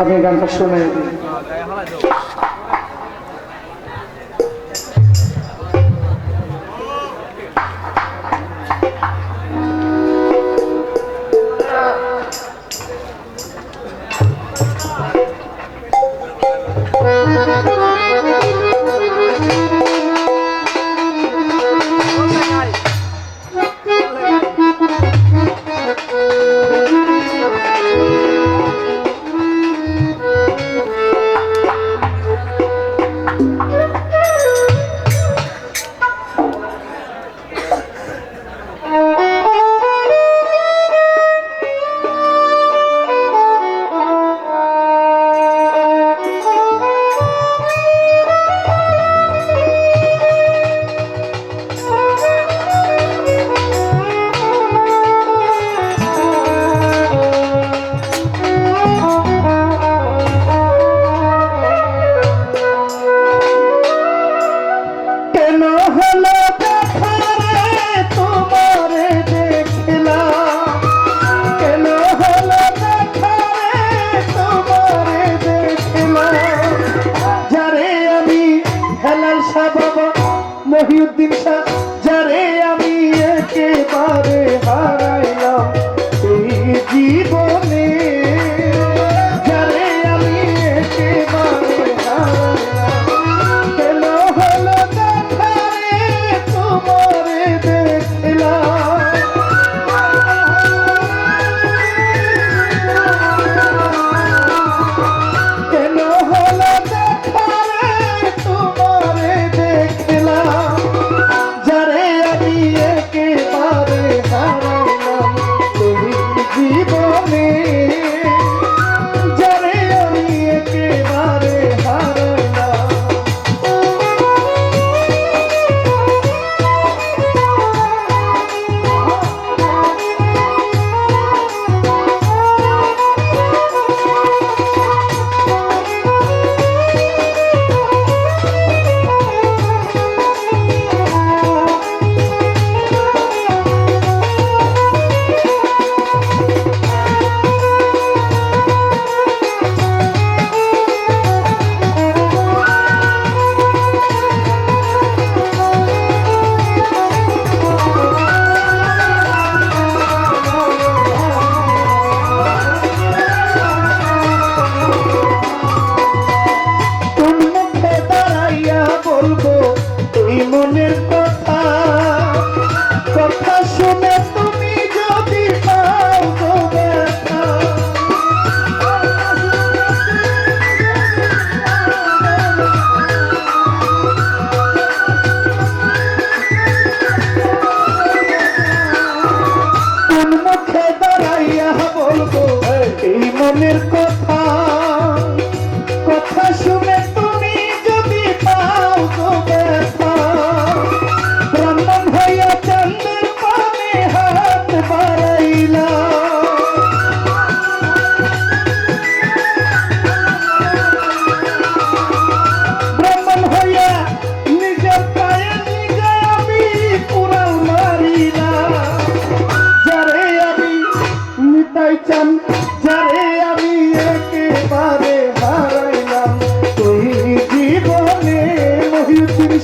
আপনি গানটা শুনে মহিউদ্দিন শাহ বলব এই মনের কথা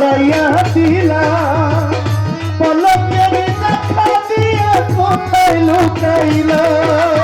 হারাইয়া দিলাম পলকের দেখা দিয়ে কোথায় লুকাইলাম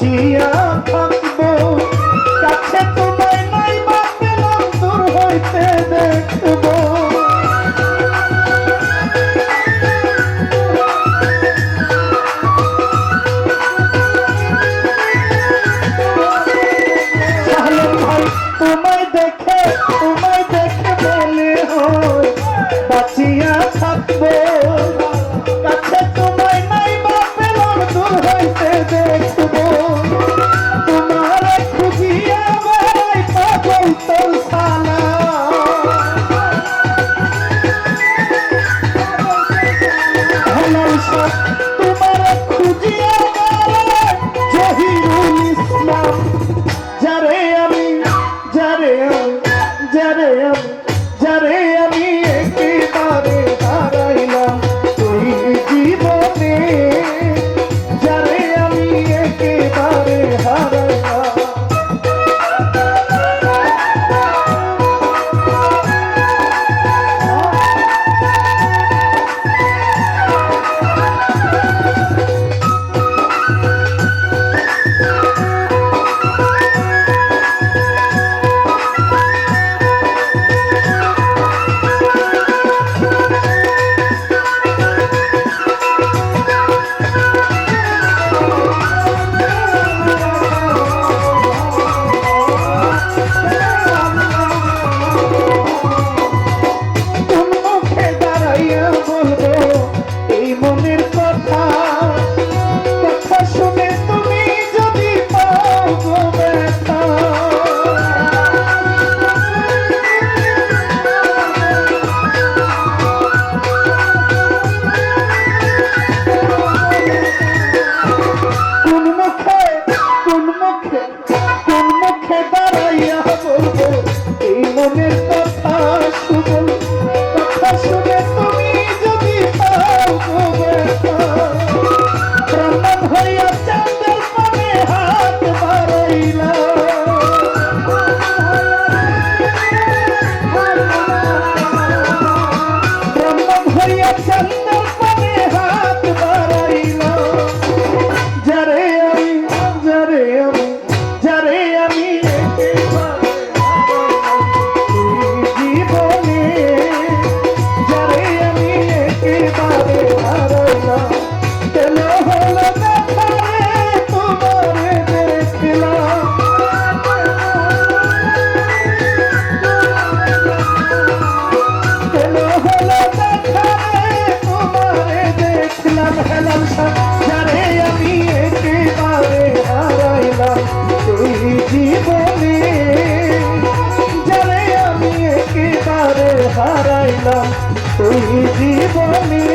বাঁচিয়া যারে me.